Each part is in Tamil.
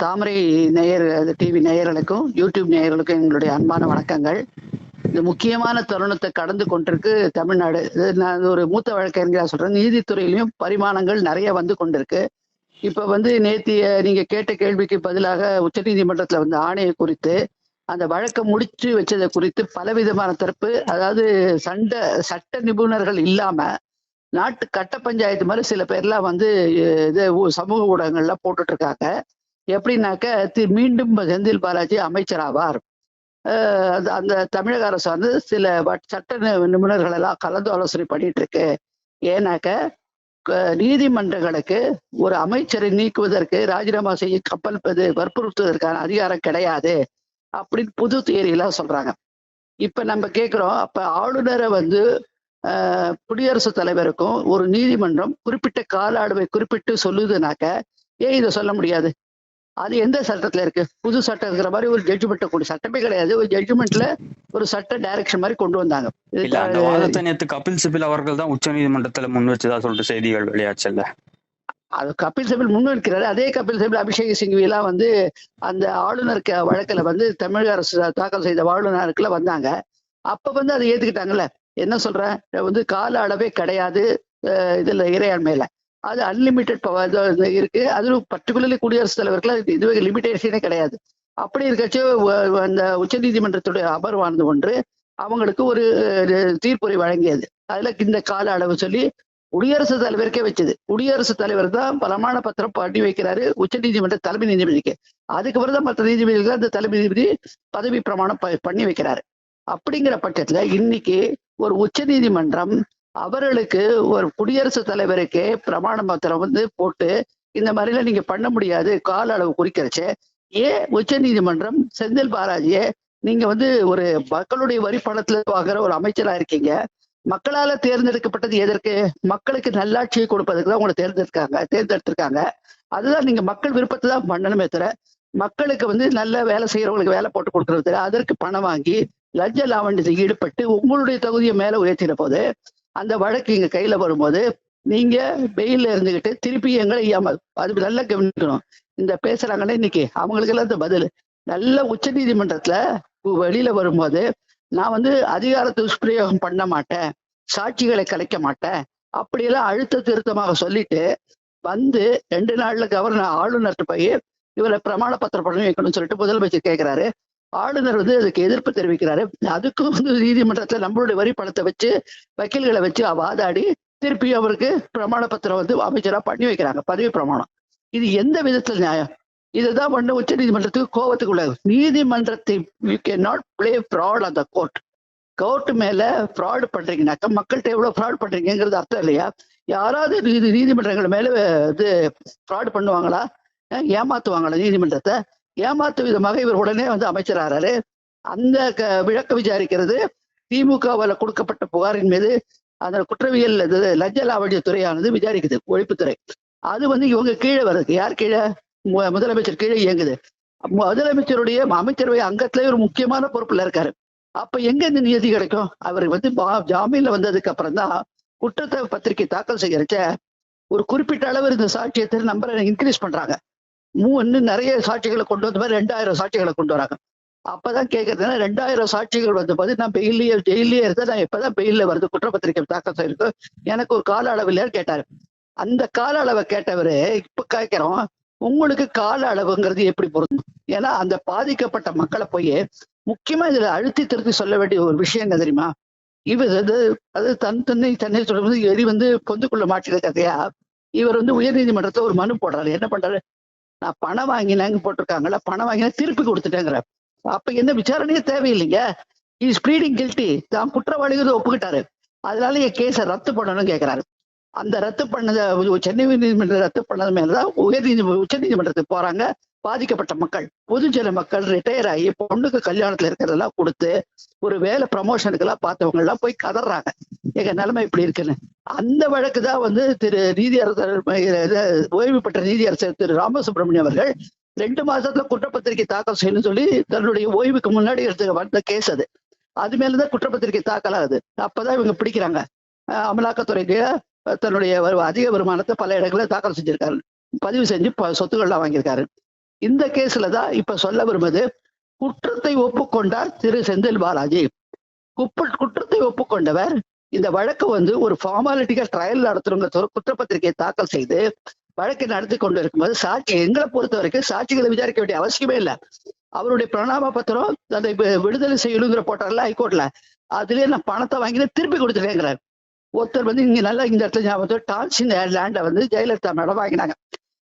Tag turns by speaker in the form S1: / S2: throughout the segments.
S1: தாமரை நேயர் டிவி நேயர்களுக்கும் யூடியூப் நேயர்களுக்கும் எங்களுடைய அன்பான வணக்கங்கள். இந்த முக்கியமான தருணத்தை கடந்து கொண்டிருக்கு தமிழ்நாடு. இது நான் ஒரு மூத்த வழக்கறிஞராக சொல்றேன். நீதித்துறையிலையும் பரிமாணங்கள் நிறைய வந்து கொண்டிருக்கு. இப்ப வந்து நேத்திய நீங்க கேட்ட கேள்விக்கு பதிலாக உச்சநீதிமன்றத்துல வந்து ஆணையை குறித்து அந்த வழக்கை முடிச்சு வச்சதை குறித்து பலவிதமான தரப்பு அதாவது சண்டை சட்ட நிபுணர்கள் இல்லாம நாட்டு கட்ட பஞ்சாயத்து மாதிரி சில பேர்லாம் வந்து இது ஊ- சமூக ஊடகங்கள்லாம் போட்டுட்டு இருக்காங்க எப்படின்னாக்க தி- மீண்டும் செந்தில் பாலாஜி அமைச்சராவார். அந்த- அந்த தமிழக அரசு வந்து சில வட்- சட்ட நி- நிபுணர்கள் எல்லாம் கலந்து ஆலோசனை பண்ணிட்டு இருக்கு ஏன்னாக்க நீதிமன்றங்களுக்கு ஒரு அமைச்சரை நீக்குவதற்கு ராஜினாமா செய்ய கப்பல் வற்புறுத்துவதற்கான அதிகாரம் கிடையாது அப்படின்னு புது தியரியெல்லாம் சொல்றாங்க. இப்ப நம்ம கேட்குறோம் அப்ப ஆளுநரை வந்து குடியரசுத் தலைவருக்கும் ஒரு நீதிமன்றம் குறிப்பிட்ட கால அளவை குறிப்பிட்டு சொல்லுதுனாக்க ஏன் இதை சொல்ல முடியாது? அது எந்த சட்டத்துல இருக்கு? புது சட்டம் இருக்கிற மாதிரி ஒரு ஜட்ஜ்மெண்ட் கொண்டு சட்டமே கிடையாது. ஒரு ஜட்ஜ்மெண்ட்ல ஒரு சட்ட டைரக்ஷன் மாதிரி கொண்டு வந்தாங்க.
S2: இல்ல அந்த வாதத்தை நேத்து கபில் சிபில் அவர்கள் தான் உச்ச நீதிமன்றத்துல முன் வச்சதா சொல்லிட்டு செய்திகள் வெளியாச்சுல்ல.
S1: அது கபில் சிபில் முன்வைக்கிறாரு அதே கபில் சிபில் அபிஷேக் சிங்விலாம் வந்து அந்த ஆளுநருக்கு வழக்குல வந்து தமிழக அரசு தாக்கல் செய்த ஆளுநருக்குல வந்தாங்க. அப்ப வந்து அதை ஏத்துக்கிட்டாங்கல்ல. என்ன சொல்றேன்? வந்து கால அளவே கிடையாது. இதுல இறையாண்மையில. அது அன்லிமிட்டெட் இருக்கு. அதுவும் பர்டிகுலர்லி குடியரசுத் தலைவருக்குலாம் இது- இதுவே லிமிடேஷனே கிடையாது. அப்படி இருக்கச்சு அந்த உச்சநீதிமன்றத்துடைய அமர்வானது ஒன்று அவங்களுக்கு ஒரு தீர்ப்புரை வழங்கியது. அதுல இந்த கால அளவு சொல்லி குடியரசுத் தலைவருக்கே வச்சது. குடியரசுத் தலைவர் தான் பலமான பத்திரம் பண்ணி வைக்கிறாரு உச்சநீதிமன்ற தலைமை நீதிபதிக்கு. அதுக்கப்புறம் தான் மற்ற நீதிபதிகள் அந்த தலைமை நீதிபதி பதவி பிரமாணம் ப- பண்ணி வைக்கிறாரு. அப்படிங்கிற பட்சத்துல இன்னைக்கு ஒரு உச்ச நீதிமன்றம் அவர்களுக்கு ஒரு குடியரசுத் தலைவருக்கே பிரமாண பத்திரம் வந்து போட்டு இந்த மாதிரிலாம் நீங்க பண்ண முடியாது கால அளவு குறிக்கிறச்சு. ஏன் உச்ச நீதிமன்றம் செந்தில் பாலாஜியை நீங்க வந்து ஒரு மக்களுடைய வரி பணத்துல வாங்குற ஒரு அமைச்சரா இருக்கீங்க. மக்களால தேர்ந்தெடுக்கப்பட்டது எதற்கு? மக்களுக்கு நல்லாட்சியை கொடுப்பதற்கு தான் உங்களை தேர்ந்தெடுக்காங்க தேர்ந்தெடுத்திருக்காங்க. அதுதான் நீங்க மக்கள் விருப்பத்தை தான் பண்ணணுமே தவிர மக்களுக்கு வந்து நல்ல வேலை செய்யறவங்களுக்கு வேலை போட்டு கொடுக்கறது அதற்கு பணம் வாங்கி லஞ்ச லாவண்யத்தில் ஈடுபட்டு உங்களுடைய தகுதியை மேல உயர்த்தின போது அந்த வழக்கு எங்க கையில வரும்போது நீங்க வெயில இருந்துகிட்டு திருப்பி எங்களை ஏமா அது நல்லா கவனிக்கணும். இந்த பேசுறாங்கன்னா இன்னைக்கு அவங்களுக்கு எல்லாம் இந்த பதில். நல்ல உச்ச நீதிமன்றத்துல வெளியில வரும்போது நான் வந்து அதிகார துஷ்பிரயோகம் பண்ண மாட்டேன் சாட்சிகளை கலைக்க மாட்டேன் அப்படியெல்லாம் அழுத்த திருத்தமாக சொல்லிட்டு வந்து ரெண்டு நாள்ல கவர்னர் ஆளுநர்கிட்ட போய் இவரை பிரமாண பத்திரம் பண்ணி வைக்கணும்னு சொல்லிட்டு முதலமைச்சர் கேட்கிறாரு ஆளுநர் வந்து அதுக்கு எதிர்ப்பு தெரிவிக்கிறாரு. அதுக்கும் வந்து நீதிமன்றத்துல நம்மளுடைய வரி பணத்தை வச்சு வக்கீல்களை வச்சு வாதாடி திருப்பி அவருக்கு பிரமாண பத்திரம் வந்து அமைச்சரா பண்ணி வைக்கிறாங்க. பதவி பிரமாணம். இது எந்த விதத்துல நியாயம்? இதுதான் பண்ண உச்ச நீதிமன்றத்துக்கு கோபத்துக்குள்ள நீதிமன்றத்தை you can not play fraud அந்த கோர்ட் கோர்ட் மேல ஃப்ராட் பண்றீங்கனாக்கா மக்கள்கிட்ட எவ்வளவு ஃப்ராட் பண்றீங்கிறது அர்த்தம் இல்லையா? யாராவது நீதி நீதிமன்றங்கள் மேல இது ஃப்ராட் பண்ணுவாங்களா? ஏமாத்துவாங்களா நீதிமன்றத்தை? ஏமாத்து விதமாக இவர் உடனே வந்து அமைச்சராகிறாரு அந்த க- விளக்க விசாரிக்கிறது திமுகவில் கொடுக்கப்பட்ட புகாரின் மீது அந்த குற்றவியல் லஞ்ச லாவடிய துறையானது விசாரிக்குது ஒழிப்புத்துறை. அது வந்து இவங்க கீழே வருது யார் கீழே? மு- முதலமைச்சர் கீழே இயங்குது. முதலமைச்சருடைய அமைச்சரவை அங்கத்துல ஒரு முக்கியமான பொறுப்புல இருக்காரு. அப்ப எங்க இந்த நியதி கிடைக்கும்? அவர் வந்து பா- ஜாமீன்ல வந்ததுக்கு அப்புறம் தான் குற்றத்தை பத்திரிகை தாக்கல் செய்யறச்ச ஒரு குறிப்பிட்ட அளவு இந்த சாட்சியத்தை நம்பரை இன்க்ரீஸ் பண்றாங்க. மூணு நிறைய சாட்சிகளை கொண்டு வந்த மாதிரி ரெண்டாயிரம் சாட்சிகளை கொண்டு வராங்க. அப்பதான் கேட்கறதுனா ரெண்டாயிரம் சாட்சிகள் வந்து போது நான் பெயிலே ஜெயிலே இருந்தா நான் எப்பதான் பெயில வருது குற்றப்பத்திரிகை தாக்கல் செய்யறது எனக்கு ஒரு கால அளவு இல்லையான்னு கேட்டாரு. அந்த கால அளவை கேட்டவரு இப்ப கேட்கிறோம் உங்களுக்கு கால அளவுங்கிறது எப்படி பொருந்தும்? ஏன்னா அந்த பாதிக்கப்பட்ட மக்களை போய் முக்கியமா இதுல அழுத்தி திருத்தி சொல்ல வேண்டிய ஒரு விஷயம் என்ன தெரியுமா? இவர் அது அது தன் தன்னை தன்னை சொல்றது எரி வந்து பொந்துக்குள்ள மாட்டேங்கிற கதையா இவர் வந்து உயர்நீதிமன்றத்தை ஒரு மனு போடுறாரு. என்ன பண்றாரு? நான் பணம் வாங்கினேங்க போட்டிருக்காங்கல்ல பணம் வாங்கினா திருப்பி கொடுத்துட்டேங்கிற அப்ப என்ன விசாரணையே தேவையில்லைங்க. இஸ் ப்ளீடிங் கில்ட்டி தான் குற்றவாளிகள் ஒப்புக்கிட்டாரு. அதனால என் கேஸை ரத்து பண்ணணும்னு கேட்கிறாரு அந்த ரத்து பண்ணத சென்னை உயர்நீதிமன்றம் ரத்து பண்ணது மேலதான் உயர் நீதி உச்ச நீதிமன்றத்துக்கு போறாங்க. பாதிக்கப்பட்ட மக்கள் பொதுஜன மக்கள் ரிட்டையர் ஆகி பொண்ணுக்கு கல்யாணத்துல இருக்கிறதெல்லாம் கொடுத்து ஒரு வேலை ப்ரமோஷனுக்கு எல்லாம் பார்த்தவங்க எல்லாம் போய் கதறாங்க. எங்க நிலைமை இப்படி இருக்குன்னு. அந்த வழக்கு தான் வந்து திரு நீதியரசர் இது, ஓய்வு பெற்ற நீதியரசர் திரு ராமசுப்ரமணியம் அவர்கள் ரெண்டு மாசத்துல குற்றப்பத்திரிகை தாக்கல் செய்யணும்னு சொல்லி தன்னுடைய ஓய்வுக்கு முன்னாடி எடுத்து வந்த கேஸ் அது. அது மேலதான் குற்றப்பத்திரிகை தாக்கல் ஆகுது. அப்பதான் இவங்க பிடிக்கிறாங்க. அஹ் அமலாக்கத்துறைக்கு தன்னுடைய அதிக வருமானத்தை பல இடங்களில் தாக்கல் செஞ்சிருக்காரு. பதிவு செஞ்சு ப- சொத்துக்கள்லாம் வாங்கியிருக்காரு. இந்த கேஸ்ல தான் இப்ப சொல்ல வருவது குற்றத்தை ஒப்புக்கொண்டார் திரு செந்தில் பாலாஜி. குப்ப குற்றத்தை ஒப்புக்கொண்டவர் இந்த வழக்கு வந்து ஒரு ஃபார்மாலிட்டிகள் ட்ரையல் நடத்துறவங்க குற்றப்பத்திரிகையை தாக்கல் செய்து வழக்கை நடத்தி கொண்டு இருக்கும்போது சாட்சி எங்களை பொறுத்த வரைக்கும் சாட்சிகளை விசாரிக்க வேண்டிய அவசியமே இல்லை. அவருடைய பிரணாம பத்திரம் அந்த விடுதலை செய்யணுங்கிற போட்டார்ல ஹைகோர்ட்ல அதுலயே நான் பணத்தை வாங்கி திருப்பி கொடுத்துட்டேங்கிறார். ஒருத்தர் வந்து இங்க நல்லா இந்த இடத்துல ஞாபகம் டான்சின் லேண்டை வந்து ஜெயலலிதா மேடம் வாங்கினாங்க.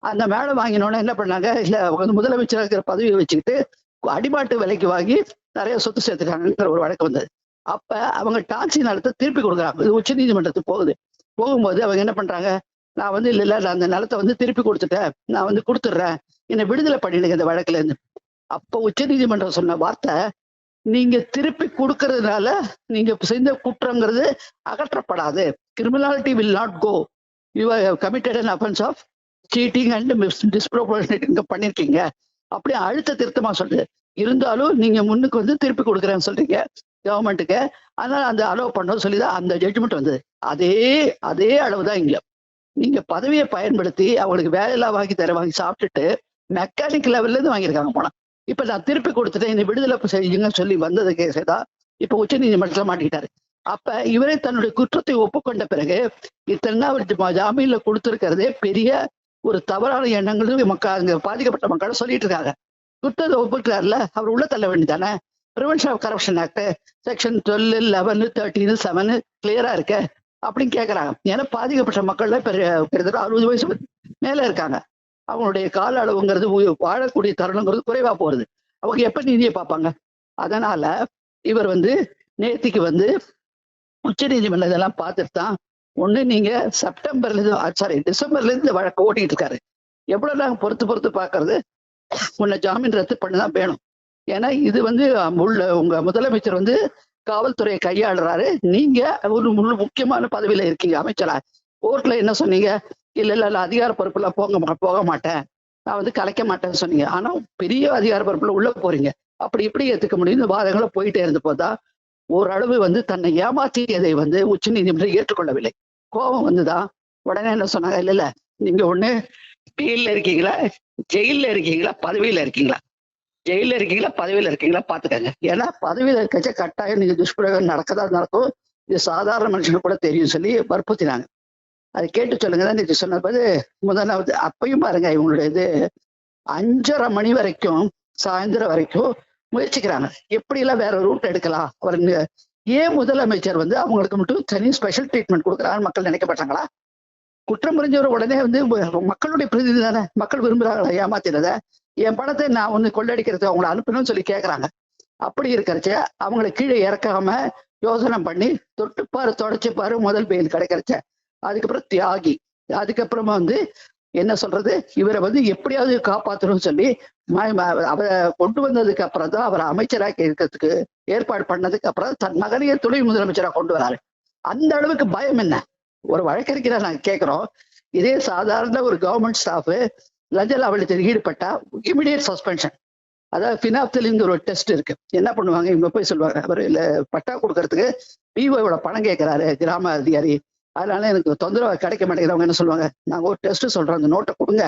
S1: அந்த மேடம் வாங்கினோன்னே என்ன பண்ணாங்க இல்ல வந்து முதலமைச்சராக இருக்கிற பதவியை வச்சுக்கிட்டு அடிமாட்டு விலைக்கு வாங்கி நிறைய சொத்து சேர்த்துட்டாங்கிற ஒரு வழக்கு வந்தது. அப்ப அவங்க டான்சி நிலத்தை திருப்பி கொடுக்குறாங்க. இது உச்ச நீதிமன்றத்துக்கு போகுது. போகும்போது அவங்க என்ன பண்றாங்க? நான் வந்து இல்ல இல்ல நான் அந்த நிலத்தை வந்து திருப்பி கொடுத்துட்டேன். நான் வந்து கொடுத்துட்றேன். என்னை விடுதலை பண்ணிடுங்க இந்த வழக்குல இருந்து. அப்ப உச்ச நீதிமன்றம் சொன்ன வார்த்தை நீங்க திருப்பி கொடுக்கறதுனால நீங்க செய்த குற்றங்கிறது அகற்றப்படாது. Criminality will not go you committed an offence of cheating and miss இங்க பண்ணிருக்கீங்க. அப்படியே அழுத்த திருத்தமா சொல்லுது. இருந்தாலும் நீங்க முன்னுக்கு வந்து திருப்பி கொடுக்குறேன்னு சொல்றீங்க. கவர்மெண்ட்டுக்கு அதனால அந்த அலோவ் பண்ண சொல்லி தான் அந்த ஜட்ஜ்மெண்ட் வந்தது. அதே அதே அளவு தான் இங்கே. நீங்க பதவியை பயன்படுத்தி அவங்களுக்கு வேலையெல்லாம் வாங்கி தர வாங்கி சாப்பிட்டுட்டு மெக்கானிக் லெவல்ல இருந்து வாங்கியிருக்காங்க போனா இப்ப நான் திருப்பி கொடுத்துட்டேன் இந்த விடுதலை செய்யுங்கன்னு சொல்லி வந்தது கேஸை தான் இப்ப உச்ச நீதிமன்றத்தில் மாட்டிக்கிட்டாரு. அப்ப இவரே தன்னுடைய குற்றத்தை ஒப்புக்கொண்ட பிறகு இத்தனை நாள் அவர் ஜாமீன்ல கொடுத்திருக்கிறதே பெரிய ஒரு தவறான எண்ணங்கள் மக்கள் அங்க பாதிக்கப்பட்ட மக்கள் சொல்லிட்டு இருக்காங்க. குற்றத்தை ஒப்புக்கிறாருல அவர் உள்ள தள்ள வேண்டியதானே prevention of corruption act section twelve eleven thirteen seven கிளியரா இருக்க. அப்படின்னு கேட்கறாங்க ஏன்னா பாதிக்கப்பட்ட மக்கள்ல பெரிய கிட்டத்தட்ட அறுபது வயசு மேல இருக்காங்க. அவங்களுடைய கால அளவுங்கிறது வாழக்கூடிய தருணங்கிறது குறைவா போறது அவங்க எப்ப நீதியை பார்ப்பாங்க? அதனால இவர் வந்து நேத்திக்கு வந்து உச்ச நீதிமன்றம் இதெல்லாம் பார்த்துட்டு தான் ஒண்ணு நீங்க செப்டம்பர்ல இருந்து சாரி டிசம்பர்ல இருந்து இந்த வழக்கு ஓட்டிட்டு இருக்காரு. எவ்வளவு நாங்கள் பொறுத்து பொறுத்து பாக்குறது உன்னை ஜாமீன் ரத்து பண்ணதான் வேணும். ஏன்னா இது வந்து உள்ள உங்க முதலமைச்சர் வந்து காவல்துறையை கையாளுறாரு. நீங்க ஒரு முழு முக்கியமான பதவியில இருக்கீங்க அமைச்சரா. கோர்ட்ல என்ன சொன்னீங்க? இல்ல இல்ல இல்ல அதிகார பொறுப்புல போக போக மாட்டேன். நான் வந்து கலைக்க மாட்டேன்னு சொன்னீங்க. ஆனா பெரிய அதிகார பொறுப்புல உள்ள போறீங்க. அப்படி இப்படி ஏத்துக்க முடியும். இந்த வாதங்களை போயிட்டே இருந்த போதா ஓரளவு வந்து தன்னை ஏமாற்றியதை வந்து உச்ச நீதிமன்றம் ஏற்றுக்கொள்ளவில்லை. கோபம் வந்துதான் உடனே என்ன சொன்னாங்க? இல்ல இல்ல நீங்க ஒண்ணு ஜெயில இருக்கீங்களா? ஜெயில இருக்கீங்களா? பதவியில இருக்கீங்களா? ஜெயில இருக்கீங்களா பதவியில இருக்கீங்களா பாத்துக்கங்க. ஏன்னா பதவியில இருக்கச்ச கட்டாயம் நீங்க துஷ்பிரயோகம் நடக்கதா நடக்கும் இது சாதாரண மனுஷனுக்கு கூட தெரியும் சொல்லி வற்புறுத்தினாங்க. அதை கேட்டு சொல்லுங்க தான் நேற்று சொன்னபோது முதலாவது அப்பயும் பாருங்க இவங்களுடைய இது அஞ்சரை மணி வரைக்கும் சாயந்தரம் வரைக்கும் முயற்சிக்கிறாங்க. எப்படி எல்லாம் வேற ரூட் எடுக்கலாம்? அவர் ஏன் முதலமைச்சர் வந்து அவங்களுக்கு மட்டும் தனி ஸ்பெஷல் ட்ரீட்மெண்ட் கொடுக்குறாங்கன்னு மக்கள் நினைக்கப்பட்டாங்களா? குற்றம் புரிஞ்சவர் உடனே வந்து மக்களுடைய பிரதிநிதி தானே? மக்கள் விரும்புறாங்களா ஏமாத்தினத? என் பணத்தை நான் வந்து கொள்ளடிக்கிறது அவங்கள அனுப்பணும்னு சொல்லி கேட்குறாங்க அப்படி இருக்கிறச்ச அவங்கள கீழே இறக்காம யோசனை பண்ணி தொட்டுப்பாரு தொடச்சுப்பாரு முதல் பெயில் கிடைக்கிறச்ச. அதுக்கப்புறம் தியாகி. அதுக்கப்புறமா வந்து என்ன சொல்றது? இவரை வந்து எப்படியாவது காப்பாத்தணும்னு சொல்லி அவரை கொண்டு வந்ததுக்கு அப்புறம் தான் அவரை அமைச்சராக இருக்கிறதுக்கு ஏற்பாடு பண்ணதுக்கு அப்புறம் தன் மகனையே துணை முதலமைச்சராக கொண்டு வராரு. அந்த அளவுக்கு பயம் என்ன? ஒரு வழக்கறிஞரை நாங்கள் கேட்கிறோம் இதே சாதாரண ஒரு கவர்மெண்ட் ஸ்டாஃப் லஞ்ச லாவணத்தில் ஈடுபட்டா இமிடியட் சஸ்பென்ஷன் அதாவது பினாப்தலிங்கிற ஒரு டெஸ்ட் இருக்கு. என்ன பண்ணுவாங்க? இவங்க போய் சொல்லுவாங்க அவர் இல்லை பட்டா கொடுக்கறதுக்கு பிஓவோட பணம் கேட்கிறாரு கிராம அதிகாரி. அதனால எனக்கு தொந்தரவு கிடைக்க மாட்டேங்குது. அவங்க என்ன சொல்லுவாங்க? நாங்கள் ஒரு டெஸ்ட் சொல்றோம். அந்த நோட்டை கொடுங்க.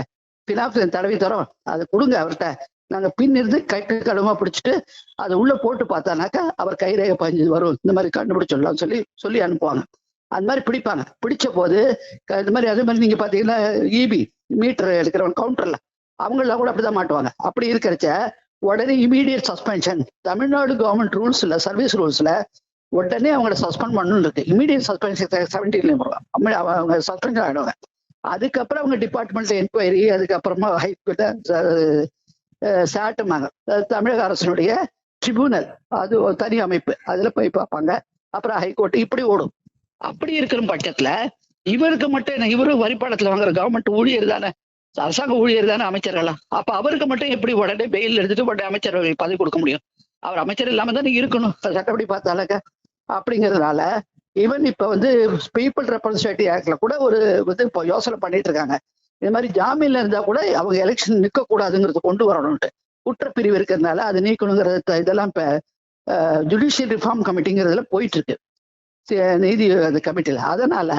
S1: பினாப்தலின் தடவி தரோம். அதை கொடுங்க அவர்கிட்ட. நாங்க பின் இருந்து கைட்டு கடுமா பிடிச்சிட்டு அதை உள்ள போட்டு பார்த்தானாக்கா அவர் கைரேகை பதிஞ்சு வரும். இந்த மாதிரி கண்டுபிடிச்சிடலாம் சொல்லி சொல்லி அனுப்புவாங்க. அந்த மாதிரி பிடிப்பாங்க. பிடிச்ச போது இந்த மாதிரி அதே மாதிரி நீங்க பாத்தீங்கன்னா இபி மீட்டர் எடுக்கிறவன் கவுண்டர்ல அவங்களாம் கூட அப்படிதான் மாட்டுவாங்க. அப்படி இருக்கிறச்ச உடனே இமீடியட் சஸ்பென்ஷன் தமிழ்நாடு கவர்மெண்ட் ரூல்ஸ்ல சர்வீஸ் ரூல்ஸ்ல உடனே அவங்களை சஸ்பெண்ட் பண்ணணும் இருக்கு. இமீடியட் சஸ்பென்ஷன் செவன்டீன்ல அவங்க சஸ்பென்ஷன் ஆயிடுவாங்க. அதுக்கப்புறம் அவங்க டிபார்ட்மெண்ட் என்கொயரி அதுக்கப்புறமா ஹைகோர்ட் சாட்டுமாங்க தமிழக அரசனுடைய ட்ரிபியூனல் அது ஒரு தனி அமைப்பு. அதுல போய் பார்ப்பாங்க. அப்புறம் ஹைகோர்ட் இப்படி ஓடும். அப்படி இருக்கிற பட்சத்துல இவருக்கு மட்டும் என்ன இவரும் வரிப்பணத்துல வாங்குற கவர்மெண்ட் ஊழியர் தானே? அரசாங்க ஊழியர் தானே அமைச்சர்களா? அப்ப அவருக்கு மட்டும் எப்படி உடனே பெயில் எடுத்துட்டு உடனே அமைச்சர் பதவி கொடுக்க முடியும்? அவர் அமைச்சர் இல்லாம தானே இருக்கணும் சட்டப்படி பார்த்தாலக்க அப்படிங்கறதுனால ஈவன் இப்ப வந்து பீப்புள் ரெப்ரஸன்டேட்டிவ் ஆக்ட்ல கூட ஒரு இது இப்போ யோசனை பண்ணிட்டு இருக்காங்க. இது மாதிரி ஜாமீன்ல இருந்தா கூட அவங்க எலெக்ஷன் நிக்க கூடாதுங்கிறது கொண்டு வரணும்ட்டு குற்றப்பிரிவு இருக்கிறதுனால அது நீக்கணுங்கிற த- இதெல்லாம் இப்ப ஜுடிஷியல் ரிஃபார்ம் கமிட்டிங்கிறதுல போயிட்டு இருக்கு. நீதி அது கமிட்டில அதனால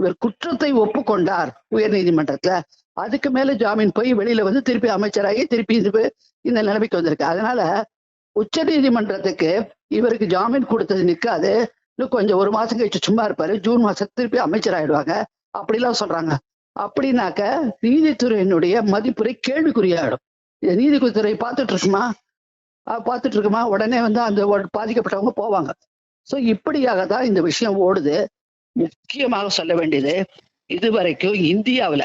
S1: இவர் குற்றத்தை ஒப்புக்கொண்டார் உயர் நீதிமன்றத்துல அதுக்கு மேல ஜாமீன் போய் வெளியில வந்து திருப்பி அமைச்சராகி திருப்பி இது இந்த நிலைமைக்கு வந்திருக்கு. அதனால உச்ச நீதிமன்றத்துக்கு இவருக்கு ஜாமீன் கொடுத்தது நிக்காது. இன்னும் கொஞ்சம் ஒரு மாசம் கழிச்சு சும்மா இருப்பாரு. ஜூன் மாசம் திருப்பி அமைச்சர் ஆயிடுவாங்க. அப்படிலாம் சொல்றாங்க. அப்படின்னாக்க நீதித்துறையினுடைய மதிப்புரை கேள்விக்குறியாயிடும். நீதித்துறை பார்த்துட்டு இருக்குமா? பார்த்துட்டு இருக்குமா? உடனே வந்து அந்த பாதிக்கப்பட்டவங்க போவாங்க. சோ இப்படியாக தான் இந்த விஷயம் ஓடுது. முக்கியமாக சொல்ல வேண்டியது இதுவரைக்கும் இந்தியாவுல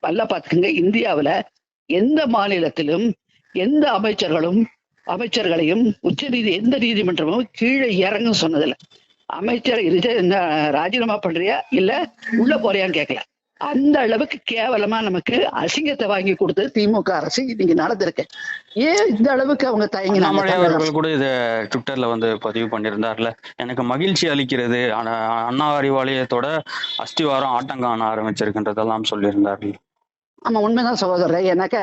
S1: நல்லா பார்த்துக்கங்க இந்தியாவுல எந்த மாநிலத்திலும் எந்த அமைச்சர்களும் அமைச்சர்களையும் உச்ச நீதி எந்த நீதிமன்றமும் கீழே இறங்க சொன்னதில்லை. அமைச்சர் இது என்ன ராஜினாமா பண்றியா? இல்ல உள்ள போறியான்னு கேட்கல அந்த அளவுக்கு கேவலமா நமக்கு அசிங்கத்தை வாங்கி கொடுத்து திமுக அரசு. இன்னைக்கு நடந்திருக்கு. ஏன் இந்த அளவுக்கு அவங்க தயங்கினாங்க?
S2: அவர்கள் கூட இத ட்விட்டர்ல வந்து பதிவு பண்ணியிருந்தார்ல. எனக்கு மகிழ்ச்சி அளிக்கிறது. ஆனா அண்ணா அறிவாலயத்தோட அஸ்திவாரம் ஆட்டங்கான ஆரம்பிச்சிருக்கின்றதெல்லாம் சொல்லியிருந்தார்கள்.
S1: ஆமா உண்மைதான் சகோதரர். எனக்கு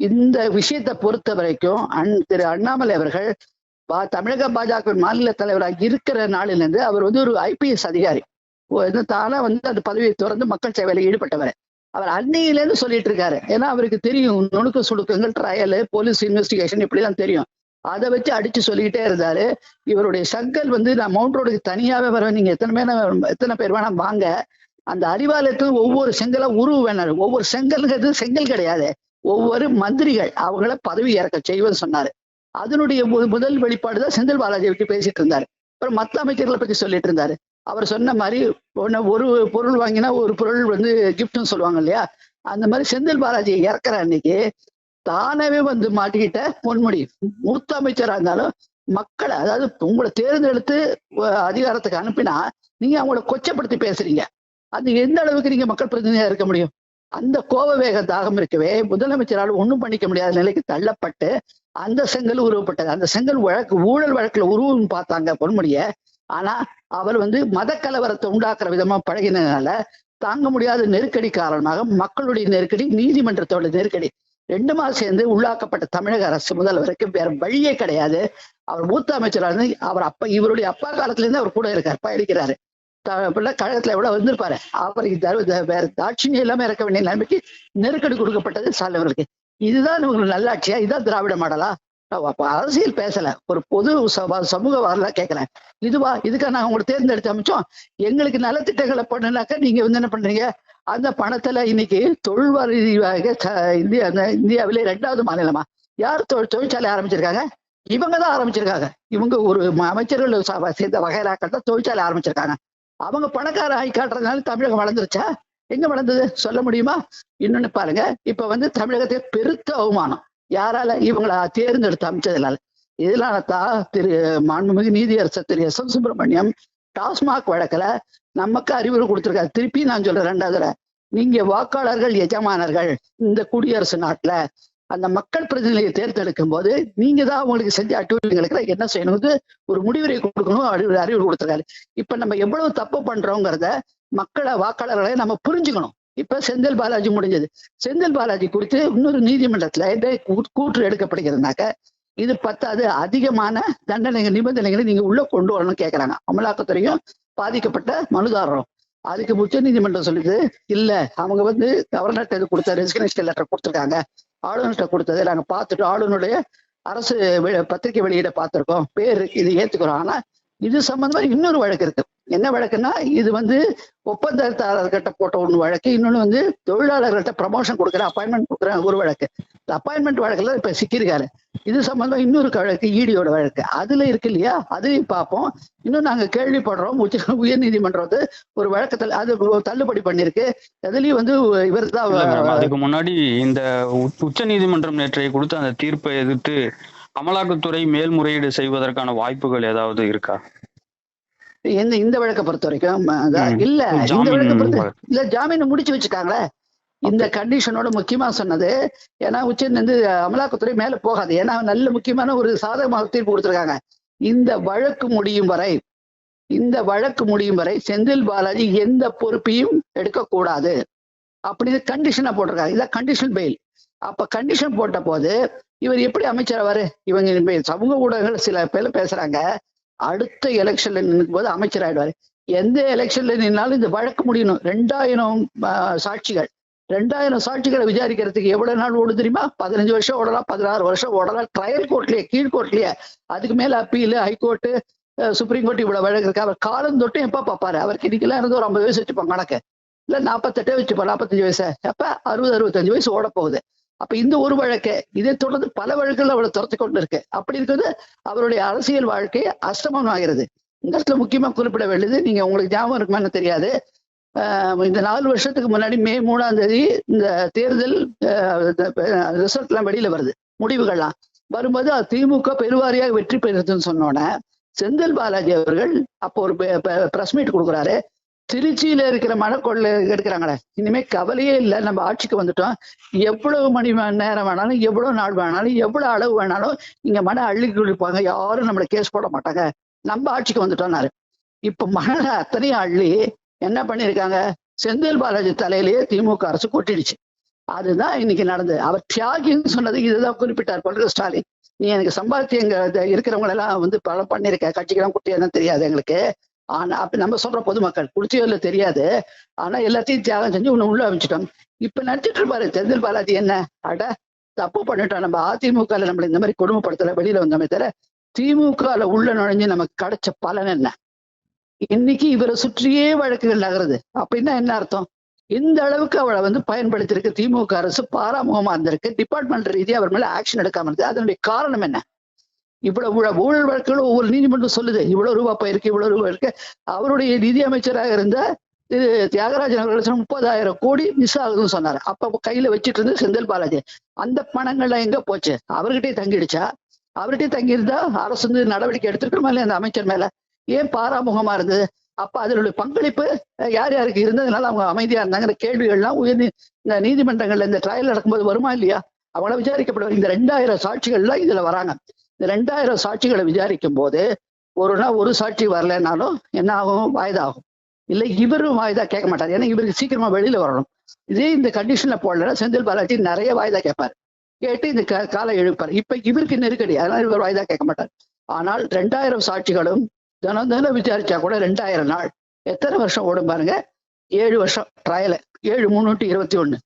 S1: இந்த விஷயத்தை பொறுத்த வரைக்கும் அண் திரு அண்ணாமலை அவர்கள் தமிழக பாஜக மாநில தலைவராக இருக்கிற நாளிலிருந்து அவர் வந்து ஒரு ஐபிஎஸ் அதிகாரி. தானா வந்து அந்த பதவியை திறந்து மக்கள் சேவையில ஈடுபட்டவர். அவர் அன்னையிலேருந்து சொல்லிட்டு இருக்காரு ஏன்னா அவருக்கு தெரியும் நுணுக்க சுடுக்கங்கள் ட்ரையல் போலீஸ் இன்வெஸ்டிகேஷன் இப்படிலாம் தெரியும். அதை வச்சு அடிச்சு சொல்லிக்கிட்டே இருந்தாரு. இவருடைய சங்கல் வந்து நான் மவுண்ட் ரோடுக்கு தனியாவே வரேன் நீங்க எத்தனை பேர் எத்தனை பேர் வேணா வாங்க. அந்த அறிவாலயத்துக்கு ஒவ்வொரு செங்கலா உருவு வேணாரு ஒவ்வொரு செங்கல்ங்கிறது செங்கல் கிடையாது. ஒவ்வொரு மந்திரிகள் அவங்கள பதவி இறக்க செய்வது சொன்னாரு. அதனுடைய முதல் வெளிப்பாடு தான் செந்தில் பாலாஜி விட்டு பேசிட்டு இருந்தாரு. அப்புறம் மத்த அமைச்சர்களை பத்தி சொல்லிட்டு இருந்தாரு. அவர் சொன்ன மாதிரி ஒண்ணு ஒரு பொருள் வாங்கினா ஒரு பொருள் வந்து கிஃப்ட்னு சொல்லுவாங்க இல்லையா? அந்த மாதிரி செந்தில் பாலாஜி இறக்குற அன்னைக்கு தானவே வந்து மாட்டிக்கிட்ட பொன்முடி. மூத்த அமைச்சரா இருந்தாலும் மக்களை அதாவது உங்களை தேர்ந்தெடுத்து அதிகாரத்துக்கு அனுப்பினா நீங்க அவங்கள கொச்சப்படுத்தி பேசுறீங்க. அது எந்த அளவுக்கு நீங்க மக்கள் பிரதிநிதியா இருக்க முடியும்? அந்த கோப வேக தாகம் இருக்கவே முதலமைச்சரால் ஒன்றும் பண்ணிக்க முடியாத நிலைக்கு தள்ளப்பட்டு அந்த செங்கல் உருவப்பட்டது. அந்த செங்கல் வழக்கு ஊழல் வழக்குல உருவம் பார்த்தாங்க பொன்முடிய. ஆனா அவர் வந்து மத கலவரத்தை உண்டாக்குற விதமா பழகினதுனால தாங்க முடியாத நெருக்கடி காரணமாக மக்களுடைய நெருக்கடி நீதிமன்றத்தோட நெருக்கடி ரெண்டுமா சேர்ந்து உள்ளாக்கப்பட்ட தமிழக அரசு முதல்வருக்கு வேற வழியே கிடையாது. அவர் மூத்த அமைச்சராக இருந்து அவர் அப்பா இவருடைய அப்பா காலத்துல இருந்து அவர் கூட இருக்கார் பயணிக்கிறாரு. த- கழகத்துல எவ்வளவு வந்திருப்பாரு? அவருக்கு தரு- வேற தாட்சியம் இல்லாம இறக்க வேண்டிய நிலைமைக்கு நெருக்கடி கொடுக்கப்பட்டது ஸ்டாலின் அவர்களுக்கு இதுதான் உங்களுக்கு நல்லாட்சியா? இதுதான் திராவிட மாடலா? அரசியல் பேசல. ஒரு பொது சமூக வரலாறு கேட்கிறேன் இதுவா? இதுக்காக நாங்க உங்களை தேர்ந்தெடுத்து அமைச்சோம் எங்களுக்கு நலத்திட்டங்களை பண்ணுனாக்கா நீங்க வந்து என்ன பண்றீங்க? அந்த பணத்துல இன்னைக்கு தொழில் ரீதியாக இந்தியா அந்த இந்தியாவிலே ரெண்டாவது மாநிலமா? யார் தொழில் தொழிற்சாலை ஆரம்பிச்சிருக்காங்க? இவங்க தான் ஆரம்பிச்சிருக்காங்க. இவங்க ஒரு அமைச்சர்கள் சேர்ந்த வகையிலாக்கள் தான் தொழிற்சாலை ஆரம்பிச்சிருக்காங்க. அவங்க பணக்கார ஆகி காட்டுறதுனால தமிழகம் வளர்ந்துருச்சா? எங்க வளர்ந்தது? சொல்ல முடியுமா? இன்னொன்னு பாருங்க. இப்ப வந்து தமிழகத்தை பெருத்த அவமானம். யாரால இவங்கள தேர்ந்தெடுத்து அமைச்சதுனால. இதனாலதான் திரு மாண்புமிகு நீதியரசர் திரு எஸ் எம் சுப்பிரமணியம் டாஸ்மாக் வழக்குல நமக்கு அறிவுரை கொடுத்திருக்காரு. திருப்பி நான் சொல்றேன் ரெண்டாவது நீங்க வாக்காளர்கள் எஜமானர்கள் இந்த குடியரசு நாட்டுல அந்த மக்கள் பிரதிநிதியை தேர்ந்தெடுக்கும் போது நீங்க தான் அவங்களுக்கு செஞ்ச அட்டுவலிங்களுக்கு என்ன செய்யணும்னு ஒரு முடிவுரை கொடுக்கணும். அறிவு அறிவுரை கொடுத்திருக்காரு. இப்ப நம்ம எவ்வளவு தப்பு பண்றோங்கிறத மக்களை வாக்காளர்களை நம்ம புரிஞ்சுக்கணும். இப்ப செந்தில் பாலாஜி முடிஞ்சது. செந்தில் பாலாஜி குறித்து இன்னொரு நீதிமன்றத்துல கூற்று எடுக்கப்படுகிறதுனாக்க இது பத்தாது அதிகமான தண்டனைகள் நிபந்தனைகளை நீங்க உள்ள கொண்டு வரணும்னு கேக்குறாங்க. அமலாக்கத்துறையும் பாதிக்கப்பட்ட மனுதாரரும். அதுக்கு உச்ச நீதிமன்றம் சொல்லுது இல்ல அவங்க வந்து கவர்னர் இது கொடுத்த ரெசிக்னேஷன் லெட்டர் கொடுத்துருக்காங்க. ஆளுநர்கிட்ட கொடுத்ததை நாங்க பார்த்துட்டு ஆளுநருடைய அரசு பத்திரிகை வெளியிட பார்த்திருக்கோம். பேர் இது ஏத்துக்கிறோம். ஆனா இது சம்பந்தமா இன்னொரு வழக்கு இருக்கு. என்ன வழக்குன்னா இது வந்து ஒப்பந்ததாரர்கிட்ட போட்ட ஒன்று வழக்கு இன்னொன்னு வந்து தொழிலாளர்கள்ட்ட ப்ரமோஷன் கொடுக்குற அப்பாயின்மெண்ட் கொடுக்குற ஒரு வழக்கு. இந்த அப்பாயின்மெண்ட் வழக்குல இப்ப சிக்கியிருக்காரு. இது சம்பந்தமா இன்னொரு வழக்கு ஈடியோட வழக்கு. அதுல இருக்கு இல்லையா? அதையும் பார்ப்போம். இன்னும் நாங்க கேள்விப்படுறோம். உச்ச உயர் நீதிமன்றம் வந்து ஒரு வழக்கத்தில் அது தள்ளுபடி பண்ணிருக்கு அதுலயும் வந்து இவர் தான்
S2: அதுக்கு முன்னாடி இந்த உச்ச நீதிமன்றம் நேற்றைய கொடுத்த அந்த தீர்ப்பை எதிர்த்து அமலாக்கத்துறை மேல்முறையீடு செய்வதற்கான வாய்ப்புகள் ஏதாவது இருக்கா?
S1: இந்த இந்த வழக்கை பொறுத்த வரைக்கும். இல்ல இந்த வழக்கை பொறுத்த. இல்ல ஜாமீன் முடிச்சு வச்சுட்டாங்களே. இந்த கண்டிஷனோட முக்கியமா சொன்னது ஏன்னா உச்ச வந்து அமலாக்கத்துறை மேல போகாது. ஏன்னா நல்ல முக்கியமான ஒரு சாதகமாக தீர்ப்பு கொடுத்திருக்காங்க. இந்த வழக்கு முடியும் வரை இந்த வழக்கு முடியும் வரை செந்தில் பாலாஜி எந்த பொறுப்பையும் எடுக்கக்கூடாது. அப்படின்னு கண்டிஷனா போட்டிருக்காங்க. இதான் கண்டிஷன் பெயில் அப்ப கண்டிஷன் போட்ட போது இவர் எப்படி அமைச்சராவாரு இவங்க இப்ப சமூக ஊடகங்கள் சில பேர் பேசுறாங்க. அடுத்த எலெக்ஷன்ல நிற்கும் போது அமைச்சர் ஆயிடுவாரு. எந்த எலெக்ஷன்ல நின்னாலும் இந்த வழக்கு முடியணும். ரெண்டாயிரம் சாட்சிகள். ரெண்டாயிரம் சாட்சிகளை விசாரிக்கிறதுக்கு எவ்வளவு நாள் ஓடும் தெரியுமா? பதினஞ்சு வருஷம் ஓடலாம் பதினாறு வருஷம் ஓடலாம். ட்ரையல் கோர்ட்லயே கீழ் கோர்ட்லயே அதுக்கு மேல அப்பீல் ஹைகோர்ட்டு சுப்ரீம் கோர்ட் இவ்வளவு வழக்கு இருக்கு. அவர் காலம் தொட்டும் எப்ப பார்ப்பாரு? அவருக்கு இன்னைக்கெல்லாம் இருந்து ஒரு ஐம்பது வயசு வச்சுப்பாங்க கணக்கு. இல்ல நாற்பத்தெட்டே வச்சுப்பா நாற்பத்தஞ்சு வயசு. அப்ப அறுபது அறுபத்தஞ்சு வயசு ஓட போகுது. அப்ப இந்த ஒரு வழக்கு இதை தொடர்ந்து பல வழக்குகள் அவளை துரத்தி கொண்டு இருக்கு அப்படி இருக்கிறது அவருடைய அரசியல் வாழ்க்கை அஸ்தமனம் ஆகிறது இந்த இடத்துல முக்கியமா குறிப்பிட வேண்டியது நீங்க உங்களுக்கு ஞாபகம் இருக்குமான்னு தெரியாது. ஆஹ் இந்த நாலு வருஷத்துக்கு முன்னாடி மே மூணாம் தேதி இந்த தேர்தல் ரிசல்ட் எல்லாம் வெளியில வருது முடிவுகள்லாம். வரும்போது திமுக பெருவாரியாக வெற்றி பெறுதுன்னு சொன்னோன்னே செந்தில் பாலாஜி அவர்கள் அப்போ ஒரு பிரஸ் மீட் கொடுக்குறாரு. திருச்சியில இருக்கிற மனக்கொள்ள எடுக்கிறாங்களே. இனிமே கவலையே இல்லை. நம்ம ஆட்சிக்கு வந்துட்டோம். எவ்வளவு மணி நேரம் வேணாலும் எவ்வளவு நாள் வேணாலும் எவ்வளவு அளவு வேணாலும் இங்க மன அள்ளி குளிப்பாங்க. யாரும் நம்மள கேஸ் போட மாட்டாங்க. நம்ம ஆட்சிக்கு வந்துட்டோம்னாரு. இப்ப மணலை அத்தனையும் அள்ளி என்ன பண்ணிருக்காங்க? செந்தில் பாலாஜி தலையிலேயே திமுக அரசு கொட்டிடுச்சு. அதுதான் இன்னைக்கு நடந்தது. அவர் தியாகின்னு சொன்னது இதுதான் குறிப்பிட்டார் பொழுது ஸ்டாலின். நீ எனக்கு சம்பாத்தியங்க இருக்கிறவங்களெல்லாம் எல்லாம் வந்து பல பண்ணிருக்க. கட்சிக்கெல்லாம் குட்டியெல்லாம் தெரியாது எங்களுக்கு. ஆனா அப்ப நம்ம சொல்ற பொதுமக்கள் குடிச்சியோ இல்ல தெரியாது. ஆனா எல்லாத்தையும் தியாகம் செஞ்சு உன்னை உள்ள அமைச்சிட்டோம். இப்ப நினைச்சிட்டு இருப்பாரு செந்தில் பாலாஜி என்ன? அட தப்பு பண்ணிட்டோம். நம்ம அதிமுக நம்மள இந்த மாதிரி கொடுமைப்படுத்தல வெளியில வந்தோமே தவிர திமுக உள்ள நுழைஞ்சு நமக்கு கிடைச்ச பலன் என்ன? இன்னைக்கு இவரை சுற்றியே வழக்குகள் நகருது. அப்படின்னா என்ன அர்த்தம்? இந்த அளவுக்கு அவளை வந்து பயன்படுத்தியிருக்கு. திமுக அரசு பாராமுகமா இருந்திருக்கு. டிபார்ட்மெண்ட் ரீதியா அவர் மேல ஆக்ஷன் எடுக்காம இருந்தது. அதனுடைய காரணம் என்ன? இவ்வளவு ஊழல் வழக்குகள் ஒவ்வொரு நீதிமன்றம் சொல்லுது. இவ்வளவு ரூபா போயிருக்கு இவ்வளவு ரூபா இருக்கு. அவருடைய நிதி அமைச்சராக இருந்த இது தியாகராஜன் அவர்கள் முப்பதாயிரம் கோடி மிஸ் ஆகுதுன்னு சொன்னார். அப்ப கையில வச்சிட்டு இருந்து செந்தில் பாலாஜி. அந்த பணங்கள்லாம் எங்க போச்சு? அவர்கிட்டயே தங்கிடுச்சா? அவர்கிட்டயே தங்கியிருந்தா அரசு வந்து நடவடிக்கை எடுத்திருக்கணுமா இல்லையா அந்த அமைச்சர் மேல? ஏன் பாராமுகமா இருந்தது? அப்ப அதனுடைய பங்களிப்பு யார் யாருக்கு இருந்ததுனால அவங்க அமைதியா இருந்தாங்கிற கேள்விகள்லாம் உயர் நீ- இந்த நீதிமன்றங்கள்ல இந்த ட்ரையல் நடக்கும்போது வருமா இல்லையா? அவங்கள விசாரிக்கப்படுவாங்க. இந்த ரெண்டாயிரம் சாட்சிகள்லாம் இதுல வராங்க. இந்த ரெண்டாயிரம் சாட்சிகளை விசாரிக்கும் போது ஒரு நாள் ஒரு சாட்சி வரலைன்னாலும் என்ன ஆகும்? வாய்தா ஆகும் இல்ல இவரும் வாய்தா கேட்க மாட்டார். ஏன்னா இவருக்கு சீக்கிரமா வெளியில வரணும். இதே இந்த கண்டிஷன்ல போடல செந்தில் பாலாஜி நிறைய வாய்தா கேட்பார். கேட்டு இந்த காலை எழுப்பார். இப்ப இவருக்கு நெருக்கடி அதனால இவர் வாய்தா கேட்க மாட்டார். ஆனால் ரெண்டாயிரம் சாட்சிகளும் தினம் தினம் விசாரிச்சா கூட ரெண்டாயிரம் நாள். எத்தனை வருஷம் ஓடும் பாருங்க? ஏழு வருஷம் ட்ரையல ஏழு மூணு டு இருபத்தி ஒண்ணு.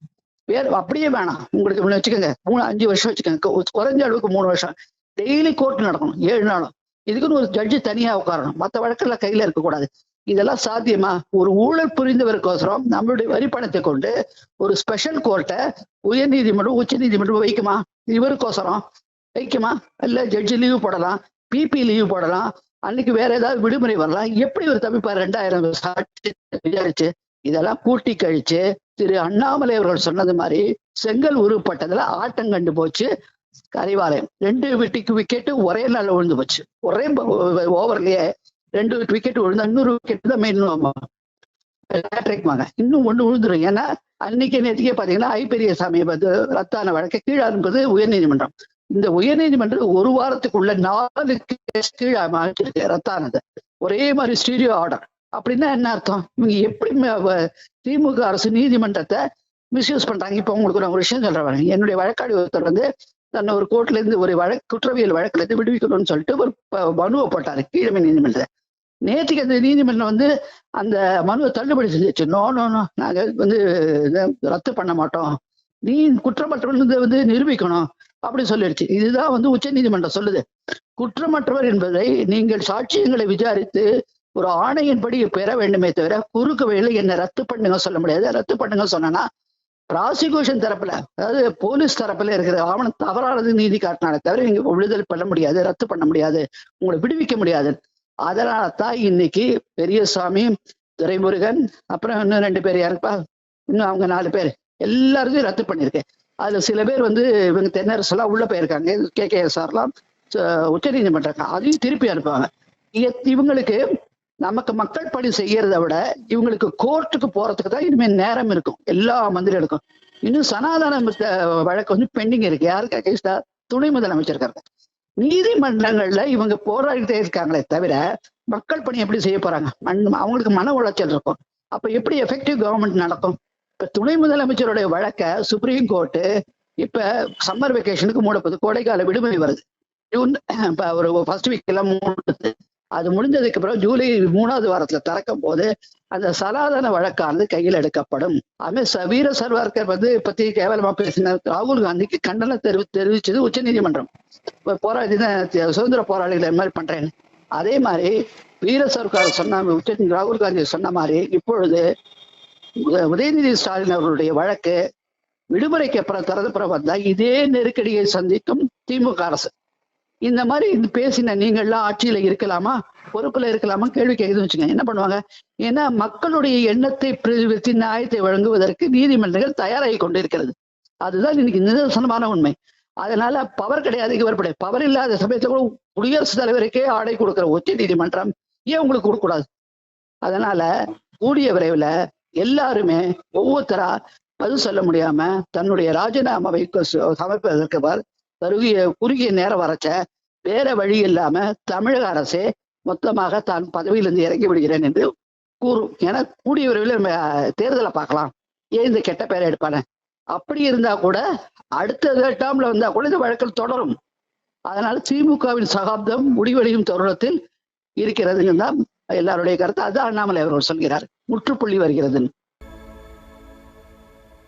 S1: வேறு அப்படியே வேணாம். உங்களுக்கு வச்சுக்கோங்க. மூணு அஞ்சு வருஷம் வச்சுக்கோங்க. குறைஞ்ச அளவுக்கு மூணு வருஷம். டெய்லி கோர்ட் நடக்கணும் ஏழு நாளும். இதுக்குன்னு ஒரு ஜட்ஜி தனியா உட்காரணும். மற்ற வழக்கெல்லாம் கையில இருக்கக்கூடாது. இதெல்லாம் சாத்தியமா? ஒரு ஊழல் புரிந்தவருக்கோசரம் நம்மளுடைய வரி பணத்தை கொண்டு ஒரு ஸ்பெஷல் கோர்ட்டை உயர் நீதிமன்றம் உச்ச நீதிமன்றம் வைக்குமா? இவருக்கோசரம் வைக்குமா? இல்ல ஜட்ஜி லீவு போடலாம் பிபி லீவு போடலாம் அன்னைக்கு வேற ஏதாவது விடுமுறை வரலாம். எப்படி ஒரு தப்பிப்பார்? ரெண்டாயிரம் சாட்சி விசாரிச்சு இதெல்லாம் கூட்டி கழிச்சு திரு அண்ணாமலை அவர்கள் சொன்னது மாதிரி செங்கல் உருவப்பட்டதுல ஆட்டம் கண்டு போச்சு. கரிவாலயம் ரெண்டு விட்டிக்கு விக்கெட்டு ஒரே நாள்ல விழுந்து போச்சு. ஒரே ஓவர்லயே ரெண்டு விக்கெட் விழுந்தா இன்னொரு விக்கெட் தான் மெயின் வாங்க. இன்னும் ஒண்ணு விழுந்துரும். ஏன்னா அன்னைக்கு நேற்றுக்கே பாத்தீங்கன்னா ஐ சாமியை வந்து ரத்தான வழக்கை கீழே அனுப்புது உயர்நீதிமன்றம். இந்த உயர்நீதிமன்றம் ஒரு வாரத்துக்குள்ள நாலு கேஸ் கீழே மாற்றிருக்கு ரத்தானது. ஒரே மாதிரி ஸ்டீரியோ ஆர்டர் அப்படின்னா என்ன அர்த்தம்? இவங்க எப்படி திமுக அரசு நீதிமன்றத்தை மிஸ்யூஸ் பண்றாங்க? இப்ப உங்களுக்கு நான் ஒரு விஷயம் சொல்றேன் என்னுடைய வழக்காடி ஒருத்தர் வந்து தன்னை ஒரு கோர்ட்ல இருந்து ஒரு வழக்கு குற்றவியல் வழக்குல இருந்து விடுவிக்கணும்னு சொல்லிட்டு ஒரு மனுவை போட்டாரு. கீழமை நீதிமன்றத்தை நேற்றுக்கு அந்த நீதிமன்றம் வந்து அந்த மனுவை தள்ளுபடி செஞ்சிச்சு. நோ நோ நோ நாங்கள் வந்து ரத்து பண்ண மாட்டோம். நீ குற்றமற்றவர் வந்து வந்து நிரூபிக்கணும். அப்படி சொல்லிடுச்சு. இதுதான் வந்து உச்ச நீதிமன்றம் சொல்லுது. குற்றமற்றவர் என்பதை நீங்கள் சாட்சியங்களை விசாரித்து ஒரு ஆணையின்படி பெற வேண்டுமே தவிர குறுக்கு வழியில் என்ன ரத்து பண்ணுங்க சொல்ல முடியாது. ரத்து பண்ணுங்க சொன்னா ப்ராசிக்யூஷன் தரப்புல அதாவது போலீஸ் தரப்புல இருக்கிற ஆவணம் தவறானது நீதி காட்டினாலே தவிர நீங்க விடுதலை பண்ண முடியாது ரத்து பண்ண முடியாது உங்களை விடுவிக்க முடியாது. அதனால தான் இன்னைக்கு பெரியசாமி துரைமுருகன் அப்புறம் இன்னும் ரெண்டு பேர் யாருப்பா? இன்னும் அவங்க நாலு பேர். எல்லாருக்கும் ரத்து பண்ணியிருக்கேன் அதுல சில பேர் வந்து இவங்க தென்னரசெல்லாம் உள்ள போயிருக்காங்க. கே கே எஸ் ஆர்லாம் உச்ச நீதிமன்றம் அதையும் திருப்பி அனுப்புவாங்க. இவங்களுக்கு நமக்கு மக்கள் பணி செய்யறதை விட இவங்களுக்கு கோர்ட்டுக்கு போறதுக்கு தான் இனிமேல் நேரம் இருக்கும். எல்லா மந்திரிகளுக்கும். இன்னும் சனாதன வழக்கு வந்து பெண்டிங் இருக்கு. யாருக்கு? அகேன்ஸ்டா துணை முதலமைச்சருக்காங்க நீதிமன்றங்கள்ல இவங்க போராடிட்டே இருக்காங்களே தவிர மக்கள் பணி எப்படி செய்ய போறாங்க? மண்- அவங்களுக்கு மன உளைச்சல் இருக்கும். அப்ப எப்படி எஃபெக்டிவ் கவர்மெண்ட் நடக்கும்? இப்ப துணை முதலமைச்சருடைய வழக்க சுப்ரீம் கோர்ட்டு இப்ப சம்மர் வெக்கேஷனுக்கு மூடப்போகுது. கோடைக்கால விடுமுறை வருது. ஜூன் இப்ப ஒரு ஃபர்ஸ்ட் வீக் எல்லாம் மூடுது. அது முடிஞ்சதுக்கு அப்புறம் ஜூலை மூணாவது வாரத்துல திறக்கும் போது அந்த சனாதன வழக்கானது கையில் எடுக்கப்படும். அதுமாதிரி வீர சர்வார்கர் வந்து பத்தி கேவலமா பேசின ராகுல் காந்திக்கு கண்டனம் தெரிவி தெரிவிச்சது உச்ச நீதிமன்றம். போராடி சுதந்திர போராளிகள் இந்த மாதிரி பண்றேன்னு. அதே மாதிரி வீர சர்க்கார் சொன்ன உச்ச ராகுல் காந்தி சொன்ன மாதிரி இப்பொழுது உத- உதயநிதி ஸ்டாலின் அவர்களுடைய வழக்கு விடுமுறைக்கு அப்புறம் திறந்தப்புறம் வந்தால் இதே நெருக்கடியை சந்திக்கும் திமுக அரசு. இந்த மாதிரி பேசின நீங்கள்லாம் ஆட்சியில இருக்கலாமா? பொறுப்புல இருக்கலாமா கேள்வி கேக்குதுன்னு வச்சுங்க என்ன பண்ணுவாங்க? ஏன்னா மக்களுடைய எண்ணத்தை பிரதிபலித்து நியாயத்தை வழங்குவதற்கு நீதிமன்றங்கள் தயாராகி கொண்டிருக்கிறது. அதுதான் இன்னைக்கு நிதர்சனமான உண்மை. அதனால பவர் கிடையாது இவர் பவர் இல்லாத சமயத்துல கூட குடியரசுத் தலைவருக்கே ஆடை கொடுக்கிற உச்ச நீதிமன்றம் ஏன் உங்களுக்கு கொடுக்கக்கூடாது? அதனால கூடிய விரைவில் எல்லாருமே ஒவ்வொருத்தரா பதில் சொல்ல முடியாம தன்னுடைய ராஜினாமாவை கு- சமர்ப்பிப்பதற்கு குறுகிய நேரம் வரச்ச வேற வழி இல்லாம தமிழக அரசே மொத்தமாக தான் பதவியிலிருந்து இறங்கி விடுகிறேன் என்று கூறும் ஏன்னா கூடிய விரைவில் நம்ம தேர்தலை பார்க்கலாம். ஏன் இந்த கெட்ட பேரை எடுப்பானே? அப்படி இருந்தா கூட அடுத்த டேர்ம்ல வந்தா கூட இந்த வழக்கில் தொடரும். அதனால திமுகவின் சகாப்தம் முடிவடையும் தருணத்தில் இருக்கிறதுன்னு தான் எல்லாருடைய கருத்து. அது அண்ணாமலை அவர்கள் சொல்கிறார். முற்றுப்புள்ளி வருகிறதுன்னு